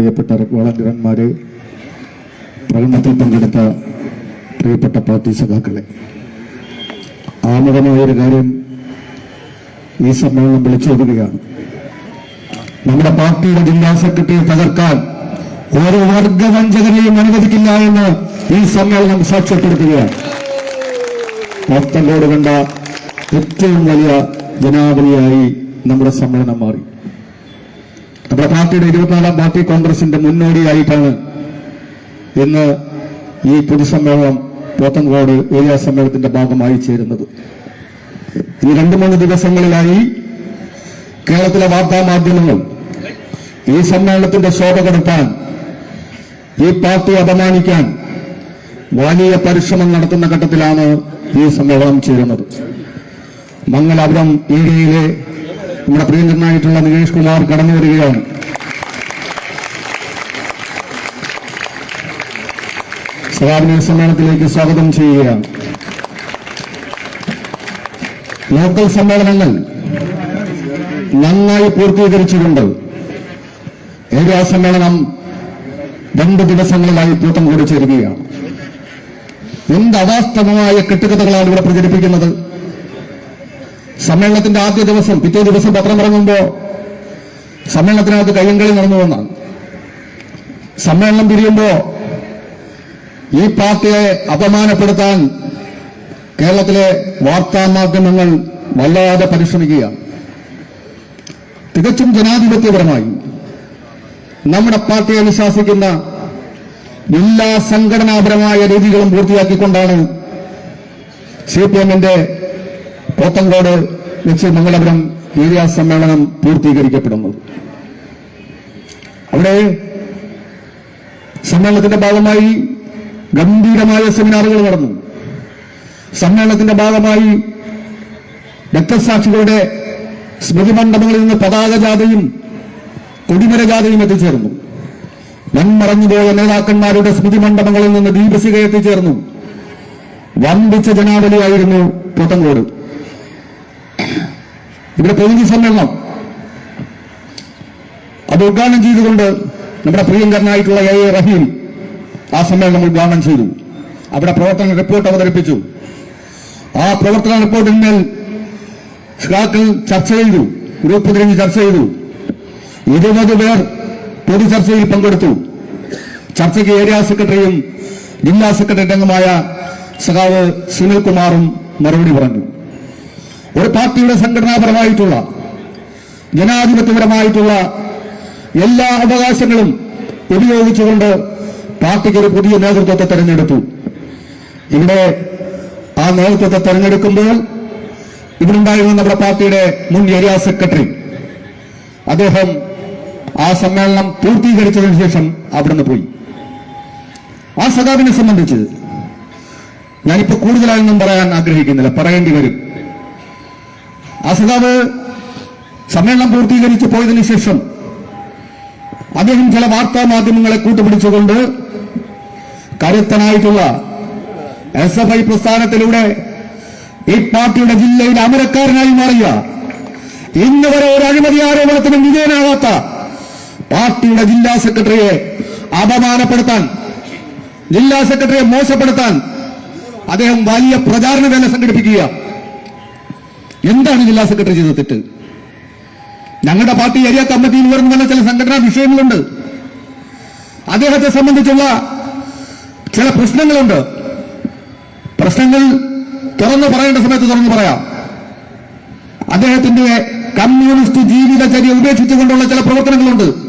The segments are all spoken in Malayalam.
പ്രിയപ്പെട്ട വളണ്ടിയർമാരെ പ്രകടനത്തിൽ പങ്കെടുത്ത പ്രിയപ്പെട്ട പാർട്ടി സഖാക്കളെ ആമുഖമായൊരു കാര്യം ഈ സമ്മേളനം വിളിച്ചോതുകയാണ് നമ്മുടെ പാർട്ടിയുടെ ജില്ലാ സെക്രട്ടറിയെ തകർക്കാൻ ഓരോ വർഗവഞ്ചകനെയും അനുവദിക്കില്ല എന്ന് ഈ സമ്മേളനം സാക്ഷ്യപ്പെടുത്തുകയാണ്. മൊത്തം കോട് കണ്ട ഏറ്റവും വലിയ ജനാവലിയായി നമ്മുടെ സമ്മേളനം മാറി. നമ്മുടെ പാർട്ടിയുടെ ഇരുപത്തിനാലാം പാർട്ടി കോൺഗ്രസിന്റെ മുന്നോടിയായിട്ടാണ് ഇന്ന് ഈ പൊതുസമ്മേളനം പോത്തങ്കോട് ഏരിയ സമ്മേളനത്തിന്റെ ഭാഗമായി ചേരുന്നത്. ഈ രണ്ട് മൂന്ന് ദിവസങ്ങളിലായി കേരളത്തിലെ വാർത്താ മാധ്യമങ്ങൾ ഈ സമ്മേളനത്തിന്റെ ശോഭ കടത്താൻ ഈ പാർട്ടി അപമാനിക്കാൻ വലിയ പരിശ്രമം നടത്തുന്ന ഘട്ടത്തിലാണ് ഈ സമ്മേളനം ചേരുന്നത്. മംഗലാപുരം ഏരിയയിലെ നമ്മുടെ പ്രിയങ്കരനായിട്ടുള്ള നികേഷ് കുമാർ കടന്നു വരികയാണ്. സമാപന സമ്മേളനത്തിലേക്ക് സ്വാഗതം ചെയ്യുകയാണ്. ലോക്കൽ സമ്മേളനങ്ങൾ നന്നായി പൂർത്തീകരിച്ചുകൊണ്ട് ഏരിയ സമ്മേളനം രണ്ട് ദിവസങ്ങളിലായി കൂട്ടം കൂടി ചേരുകയാണ്. എന്ത് അവാസ്തവമായ കെട്ടുകഥകളാണ് ഇവിടെ പ്രചരിപ്പിക്കുന്നത്? സമ്മേളനത്തിന്റെ ആദ്യ ദിവസം പിറ്റേ ദിവസം പത്രം ഇറങ്ങുമ്പോ സമ്മേളനത്തിനകത്ത് കയ്യങ്കളി നടന്നു വന്നാണ് സമ്മേളനം പിരിയുമ്പോ ഈ പാർട്ടിയെ അപമാനപ്പെടുത്താൻ കേരളത്തിലെ വാർത്താ മാധ്യമങ്ങൾ വല്ലാതെ പരിശ്രമിക്കുകയാണ്. തികച്ചും ജനാധിപത്യപരമായി നമ്മുടെ പാർട്ടിയെ അനുശാസിക്കുന്ന എല്ലാ സംഘടനാപരമായ രീതികളും പൂർത്തിയാക്കിക്കൊണ്ടാണ് സി പി എമ്മിന്റെ പോത്തങ്കോട് വെച്ച് മംഗളപുരം ഏരിയ സമ്മേളനം പൂർത്തീകരിക്കപ്പെടുന്നത് അവിടെ സമ്മേളനത്തിന്റെ ഭാഗമായി ഗംഭീരമായ സെമിനാറുകൾ നടന്നു. സമ്മേളനത്തിന്റെ ഭാഗമായി രക്തസാക്ഷികളുടെ സ്മൃതി മണ്ഡപങ്ങളിൽ നിന്ന് പതാക ജാഥയും കൊടിമര ജാഥയും എത്തിച്ചേർന്നു. മൺമറഞ്ഞുപോയ നേതാക്കന്മാരുടെ സ്മൃതി മണ്ഡപങ്ങളിൽ നിന്ന് ദീപസിക എത്തിച്ചേർന്നു. വമ്പിച്ച ജനാവലിയായിരുന്നു പോത്തങ്കോട് ഇവിടെ പ്രതിനിധി സമ്മേളനം. അത് ഉദ്ഘാടനം ചെയ്തുകൊണ്ട് നമ്മുടെ പ്രിയങ്കരനായിട്ടുള്ള എ എ റഹീം ആ സമ്മേളനം ഉദ്ഘാടനം ചെയ്തു. അവിടെ പ്രവർത്തന റിപ്പോർട്ട് അവതരിപ്പിച്ചു. ആ പ്രവർത്തന റിപ്പോർട്ടിന്മേൽ ശ്രാക്കൾ ചർച്ച ചെയ്തു. ഗ്രൂപ്പ് തിരിഞ്ഞ് ചർച്ച ചെയ്തു. ഇരുപത് പേർ പൊതു ചർച്ചയിൽ പങ്കെടുത്തു. ചർച്ചയ്ക്ക് ഏരിയ സെക്രട്ടറിയും ജില്ലാ സെക്രട്ടറി അംഗമായ സഖാവ് സുനിൽകുമാറും മറുപടി പറഞ്ഞു. ഒരു പാർട്ടിയുടെ സംഘടനാപരമായിട്ടുള്ള ജനാധിപത്യപരമായിട്ടുള്ള എല്ലാ അവകാശങ്ങളും ഉപയോഗിച്ചുകൊണ്ട് പാർട്ടിക്ക് ഒരു പുതിയ നേതൃത്വത്തെ തെരഞ്ഞെടുത്തു. ഇവിടെ ആ നേതൃത്വത്തെ തെരഞ്ഞെടുക്കുമ്പോൾ ഇവിടുണ്ടായിരുന്ന നമ്മുടെ പാർട്ടിയുടെ മുൻ ഏരിയ സെക്രട്ടറി അദ്ദേഹം ആ സമ്മേളനം പൂർത്തീകരിച്ചതിന് ശേഷം അവിടുന്ന് പോയി. ആ സഖാവിനെ സംബന്ധിച്ച് ഞാനിപ്പോ കൂടുതലായൊന്നും പറയാൻ ആഗ്രഹിക്കുന്നില്ല പറയേണ്ടി വരും. ആ സമ്മേളനം പൂർത്തീകരിച്ച് പോയതിനു ശേഷം അദ്ദേഹം ചില വാർത്താ മാധ്യമങ്ങളെ കൂട്ടുപിടിച്ചുകൊണ്ട് കരുത്തനായിട്ടുള്ള എസ് എഫ് ഐ പ്രസ്ഥാനത്തിലൂടെ ഈ പാർട്ടിയുടെ ജില്ലയിൽ അമരക്കാരനായി മാറിയ ഇന്ന് വരെ ഒരു അഴിമതി ആരോപണത്തിനും വിധേയനാകാത്ത പാർട്ടിയുടെ ജില്ലാ സെക്രട്ടറിയെ അപമാനപ്പെടുത്താൻ ജില്ലാ സെക്രട്ടറിയെ മോശപ്പെടുത്താൻ അദ്ദേഹം വലിയ പ്രചാരണ വേല സംഘടിപ്പിക്കുക എന്താണ് ജില്ലാ സെക്രട്ടറി ചെയ്ത തെറ്റ്? ഞങ്ങളുടെ പാർട്ടി ഏരിയ കമ്മിറ്റിയിൽ വരുന്ന ചില സംഘടനാ വിഷയങ്ങളുണ്ട്. അദ്ദേഹത്തെ സംബന്ധിച്ചുള്ള ചില പ്രശ്നങ്ങളുണ്ട്. പ്രശ്നങ്ങൾ തുറന്നു പറയേണ്ട സമയത്ത് തുറന്നു പറയാം. അദ്ദേഹത്തിന്റെ കമ്മ്യൂണിസ്റ്റ് ജീവിതചര്യ ഉപേക്ഷിച്ചുകൊണ്ടുള്ള ചില പ്രവർത്തനങ്ങളുണ്ട്.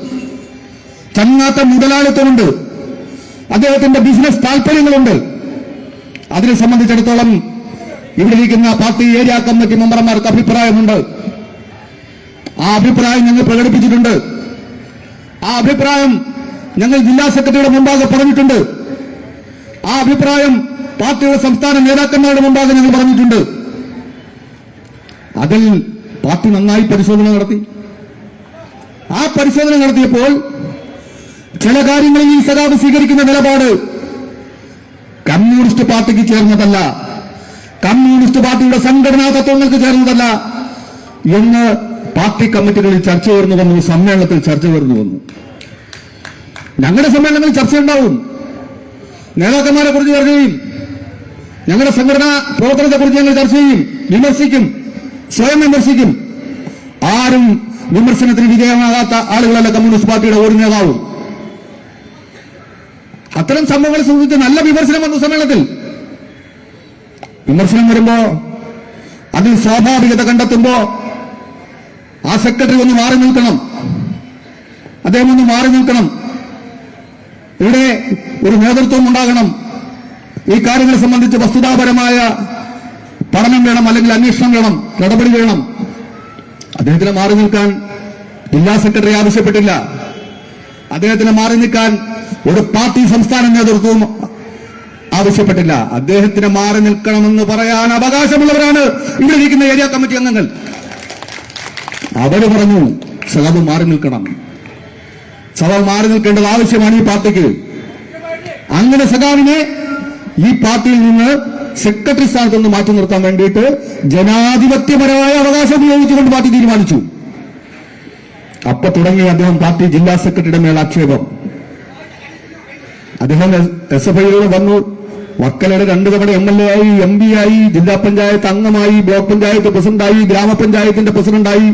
ചങ്ങാത്ത മുതലാളിത്തമുണ്ട്. അദ്ദേഹത്തിന്റെ ബിസിനസ് താല്പര്യങ്ങളുണ്ട് അതിനെ സംബന്ധിച്ചിടത്തോളം ഇവിടെ ഇരിക്കുന്ന പാർട്ടി ഏരിയ കമ്മിറ്റി മെമ്പർമാർക്ക് അഭിപ്രായമുണ്ട്. ആ അഭിപ്രായം ഞങ്ങൾ പ്രകടിപ്പിച്ചിട്ടുണ്ട്. ആ അഭിപ്രായം ഞങ്ങൾ ജില്ലാ സെക്രട്ടറിയുടെ മുമ്പാകെ പറഞ്ഞിട്ടുണ്ട്. ആ അഭിപ്രായം പാർട്ടിയുടെ സംസ്ഥാന നേതാക്കന്മാരുടെ മുമ്പാകെ ഞങ്ങൾ പറഞ്ഞിട്ടുണ്ട്. അതിൽ പാർട്ടി നന്നായി പരിശോധന നടത്തി. ആ പരിശോധന നടത്തിയപ്പോൾ ചില കാര്യങ്ങളിൽ ഈ സഖാവ് സ്വീകരിക്കുന്ന നിലപാട് കമ്മ്യൂണിസ്റ്റ് പാർട്ടിക്ക് ചേർന്നതല്ല. കമ്മ്യൂണിസ്റ്റ് പാർട്ടിയുടെ സംഘടനാ തത്വങ്ങൾക്ക് ചേർന്നതല്ല. എന്ന് പാർട്ടി കമ്മിറ്റികളിൽ ചർച്ച ഉയർന്നു വന്നു സമ്മേളനത്തിൽ ചർച്ച ഉയർന്നു വന്നു. ഞങ്ങളുടെ സമ്മേളനങ്ങളിൽ ചർച്ച ഉണ്ടാവും. നേതാക്കന്മാരെ കുറിച്ച് ചർച്ച ചെയ്യും. ഞങ്ങളുടെ സംഘടനാ പ്രവർത്തനത്തെ കുറിച്ച് ഞങ്ങൾ ചർച്ച ചെയ്യും. വിമർശിക്കും. സ്വയം വിമർശിക്കും. ആരും വിമർശനത്തിന് വിധേയമാകാത്ത ആളുകളല്ല കമ്മ്യൂണിസ്റ്റ് പാർട്ടിയുടെ ഒരു നേതാവും. അത്തരം സംഭവങ്ങളെ സംബന്ധിച്ച് നല്ല വിമർശനം വന്നു സമ്മേളനത്തിൽ. വിമർശനം വരുമ്പോ അതിൽ സ്വാഭാവികത കണ്ടെത്തുമ്പോ ആ സെക്രട്ടറി ഒന്ന് മാറി നിൽക്കണം. അദ്ദേഹം ഒന്ന് മാറി നിൽക്കണം. ഇവിടെ ഒരു നേതൃത്വം ഉണ്ടാകണം. ഈ കാര്യങ്ങളെ സംബന്ധിച്ച് വസ്തുതാപരമായ പഠനം വേണം അല്ലെങ്കിൽ അന്വേഷണം വേണം നടപടി വേണം. അദ്ദേഹത്തിന് മാറി നിൽക്കാൻ ജില്ലാ സെക്രട്ടറി ആവശ്യപ്പെട്ടില്ല. അദ്ദേഹത്തിന് മാറി നിൽക്കാൻ ഒരു പാർട്ടി സംസ്ഥാന നേതൃത്വവും ആവശ്യപ്പെട്ടില്ല. അദ്ദേഹത്തിന് മാറി നിൽക്കണമെന്ന് പറയാൻ അവകാശമുള്ളവരാണ് ഇവിടെ ഇരിക്കുന്ന ഏരിയ കമ്മിറ്റി അംഗങ്ങൾ. അവർ പറഞ്ഞു സഖാവ് മാറി നിൽക്കണം. സഖാവ് മാറി നിൽക്കേണ്ടത് ആവശ്യമാണ് ഈ പാർട്ടിക്ക്. അങ്ങനെ സഖാവിനെ ഈ പാർട്ടിയിൽ നിന്ന് സെക്രട്ടറി സ്ഥാനത്ത് നിന്ന് മാറ്റി നിർത്താൻ വേണ്ടിയിട്ട് ജനാധിപത്യപരമായ അവകാശം ഉപയോഗിച്ചുകൊണ്ട് പാർട്ടി തീരുമാനിച്ചു. അപ്പൊ തുടങ്ങി അദ്ദേഹം പാർട്ടി ജില്ലാ സെക്രട്ടറിയുടെ മേൽ ആക്ഷേപം അദ്ദേഹം എസ് എഫ് ഐയിലൂടെ വന്നു. വർക്കലയുടെ രണ്ടു തവണ എം എൽ എ ആയി എം പി ആയി ജില്ലാ പഞ്ചായത്ത് അംഗമായി ബ്ലോക്ക് പഞ്ചായത്ത് പ്രസിഡന്റായി ഗ്രാമപഞ്ചായത്തിന്റെ പ്രസിഡന്റായി.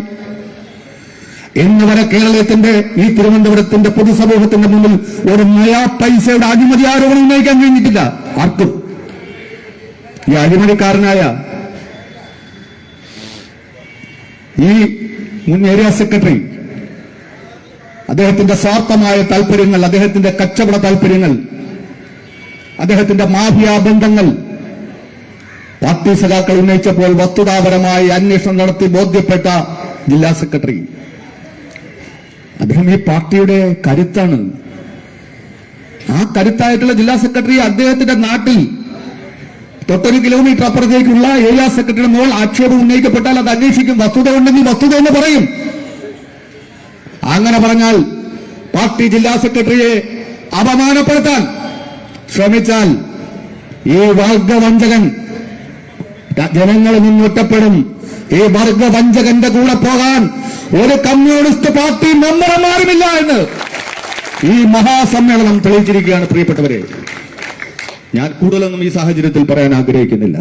എന്നിവരെ വരെ കേരളത്തിന്റെ ഈ തിരുവനന്തപുരത്തിന്റെ പൊതുസമൂഹത്തിന്റെ മുന്നിൽ ഒരു നയാ പൈസയുടെ അഴിമതി ആരോപണം ഉന്നയിക്കാൻ കഴിഞ്ഞിട്ടില്ല. ആർക്കും. ഈ അഴിമതിക്കാരനായ ഈ മുൻ ഏരിയ സെക്രട്ടറി അദ്ദേഹത്തിന്റെ സ്വാർത്ഥമായ താല്പര്യങ്ങൾ അദ്ദേഹത്തിന്റെ കച്ചവട താല്പര്യങ്ങൾ അദ്ദേഹത്തിന്റെ മാഫിയ ബന്ധങ്ങൾ പാർട്ടി സഖാക്കൾ ഉന്നയിച്ചപ്പോൾ വസ്തുതാപരമായി അന്വേഷണം നടത്തി ബോധ്യപ്പെട്ട ജില്ലാ സെക്രട്ടറി. അദ്ദേഹം ഈ പാർട്ടിയുടെ കരുത്താണ്. ആ കരുത്തായിട്ടുള്ള ജില്ലാ സെക്രട്ടറി അദ്ദേഹത്തിന്റെ നാട്ടിൽ തൊട്ടൊരു കിലോമീറ്റർ അപ്പുറത്തേക്കുള്ള ഏരിയ സെക്രട്ടറിയുടെ മുകൾ ആക്ഷേപം ഉന്നയിക്കപ്പെട്ടാൽ അത് അന്വേഷിക്കും. വസ്തുത ഉണ്ടെങ്കിൽ വസ്തുത എന്ന് പറയും. അങ്ങനെ പറഞ്ഞാൽ പാർട്ടി ജില്ലാ സെക്രട്ടറിയെ അപമാനപ്പെടുത്താൻ ശ്രമിച്ചാൽ ഈ വർഗവഞ്ചകൻ ജനങ്ങൾ ഒറ്റപ്പെടും ഈ വർഗവഞ്ചകന്റെ കൂടെ പോകാൻ ഒരു കമ്മ്യൂണിസ്റ്റ് പാർട്ടി മെമ്പർമാരുമില്ല എന്ന് ഈ മഹാസമ്മേളനം തെളിയിച്ചിരിക്കുകയാണ് പ്രിയപ്പെട്ടവരെ. ഞാൻ കൂടുതലൊന്നും ഈ സാഹചര്യത്തിൽ പറയാൻ ആഗ്രഹിക്കുന്നില്ല.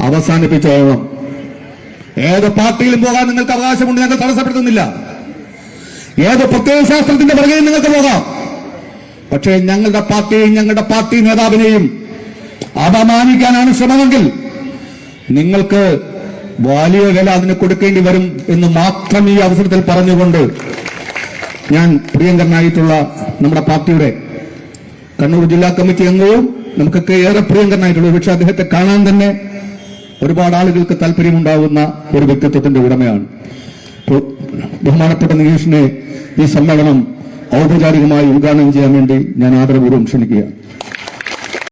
അവസാനിപ്പിച്ചോളം. ഏത് പാർട്ടിയിലും പോകാൻ നിങ്ങൾക്ക് അവകാശമുണ്ട് ഞങ്ങൾ തടസ്സപ്പെടുത്തുന്നില്ല. ഏത് പ്രത്യയശാസ്ത്രത്തിന്റെ പുറകെയും നിങ്ങൾക്ക് പോകാം. പക്ഷേ ഞങ്ങളുടെ പാർട്ടിയെയും ഞങ്ങളുടെ പാർട്ടി നേതാവിനെയും അപമാനിക്കാനാണ് ശ്രമമെങ്കിൽ നിങ്ങൾക്ക് വലിയ വില അതിന് കൊടുക്കേണ്ടി വരും എന്ന് മാത്രം ഈ അവസരത്തിൽ പറഞ്ഞുകൊണ്ട് ഞാൻ പ്രിയങ്കരനായിട്ടുള്ള നമ്മുടെ പാർട്ടിയുടെ കണ്ണൂർ ജില്ലാ കമ്മിറ്റി അംഗവും നമുക്കൊക്കെ ഏറെ പ്രിയങ്കരനായിട്ടുള്ള പക്ഷെ അദ്ദേഹത്തെ കാണാൻ തന്നെ ഒരുപാട് ആളുകൾക്ക് താല്പര്യമുണ്ടാകുന്ന ഒരു വ്യക്തിത്വത്തിന്റെ ഉടമയാണ്. ബഹുമാനപ്പെട്ട നികേഷിനെ ഈ സമ്മേളനം ഔപചാരികമായി ഉദ്ഘാടനം ചെയ്യാൻ വേണ്ടി ഞാൻ ആദരപൂർവം ക്ഷണിക്കുകയാണ്.